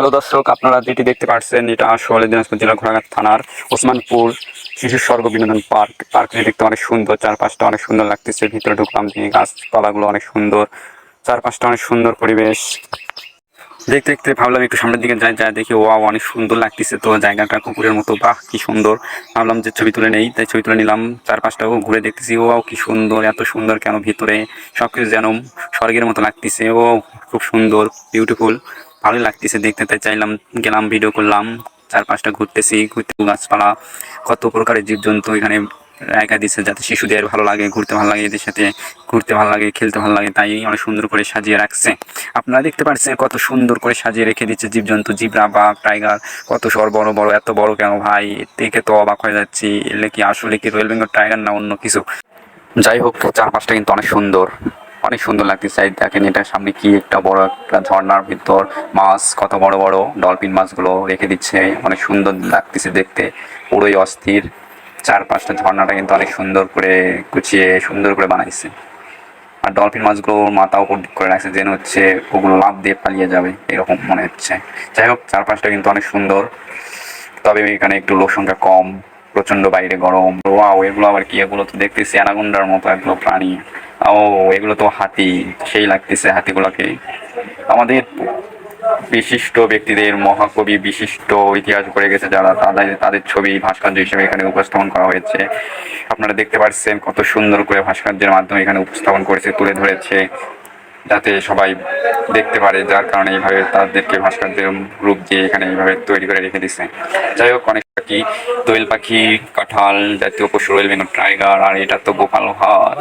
Hello দর্শক আপনারা যেটি দেখতে পাচ্ছেন এটা আসলে দিনাজপুর জেলার ঘোড়াঘাট থানার ওসমানপুর শিশু স্বর্গ বিনোদন পার্ক। পার্কটি দেখতে অনেক সুন্দর, চারপাশটা অনেক সুন্দর লাগতেছে, ভিতরে ঢুকলাম দিয়ে গাছপালাগুলো অনেক সুন্দর, চারপাশটা অনেক সুন্দর পরিবেশ। দেখতে দেখতে ভাবলাম একটু সামনের দিকে যাই যা দেখি ও অনেক সুন্দর লাগতেছে তো, জায়গাটা কুকুরের মতো, বাহ, কি সুন্দর। ভাবলাম যে ছবি তুলে নেই, তাই ছবি তুলে নিলাম, চারপাশটাও ঘুরে দেখতেছি ও কি সুন্দর, এত সুন্দর কেন ভিতরে? সবকিছু যেন স্বর্গের মতো লাগতেছে ও খুব সুন্দর বিউটিফুল ভালোই লাগতেছে দেখতে, তাই চাইলাম, গেলাম ভিডিও করলাম, চারপাশটা ঘুরতেছি, ঘুরতে গাছপালা, কত প্রকারের জীবজন্তু এখানে জায়গা দিচ্ছে যাতে শিশুদের ভালো লাগে, ঘুরতে ভালো লাগে, এদের সাথে ঘুরতে ভালো লাগে, খেলতে ভালো লাগে, তাই অনেক সুন্দর করে সাজিয়ে রাখছে। আপনারা দেখতে পাচ্ছেন কত সুন্দর করে সাজিয়ে রেখে দিচ্ছে জীবজন্তু, জিবরা বা টাইগার, কত সর বড় বড়, এত বড় কেন ভাই? দেখে তো অবাক হয়ে যাচ্ছি, এলে কি আসলে কি রয়্যাল বেঙ্গল টাইগার না অন্য কিছু? যাই হোক, চারপাশটা কিন্তু অনেক সুন্দর। অনেক সুন্দর লাগতেছে দেখেন এটা সামনে কি একটা বড় একটা ঝর্ণার ভিতর মাছ, কত বড় বড় ডলফিন মাছগুলো রেখে দিচ্ছে। অনেক সুন্দর লাগতেছে দেখতে। পুরোই অস্থির। চারপাশটা ঝর্ণাটা কিন্তু অনেক সুন্দর করে গুছিয়ে, সুন্দর করে বানাইছে। আর ডলফিন মাছগুলো মাথা উপর করে রাখছে, যেন হচ্ছে ওগুলো লাভ দিয়ে পালিয়ে যাবে, এরকম মনে হচ্ছে। যাই হোক, চারপাশটা কিন্তু অনেক সুন্দর। তবে এখানে একটু লোক সংখ্যা কম প্রচণ্ড বাইরে গরম। ওয়াও এগুলো আবার কি? এগুলো তো দেখতেছি অ্যানাগুন্ডার মতো এগুলো প্রাণী। ও, এগুলো তো হাতি, সেই লাগতেছে হাতিগুলোকে। আমাদের বিশিষ্ট ব্যক্তিদের মহাকবি, বিশিষ্ট ইতিহাস করে গেছে যারা, তাদের তাদের ছবি ভাস্কর্য হিসেবে এখানে উপস্থাপন করা হয়েছে। আপনারা দেখতে পাচ্ছেন কত সুন্দর করে ভাস্কর্যের মাধ্যমে এখানে উপস্থাপন করেছে, তুলে ধরেছে। যাতে সবাই দেখতে পারে, যার কারণে এইভাবে তাদেরকে ভাস্কর্য রূপ দিয়ে এখানে এইভাবে তৈরি করে রেখে দিচ্ছে যাই হোক, অনেক পাখি, দোয়েল পাখি, কাঁঠাল জাতীয় পশু, রয়েল বেঙ্গল টাইগার, আর এটা তো গোপাল হাট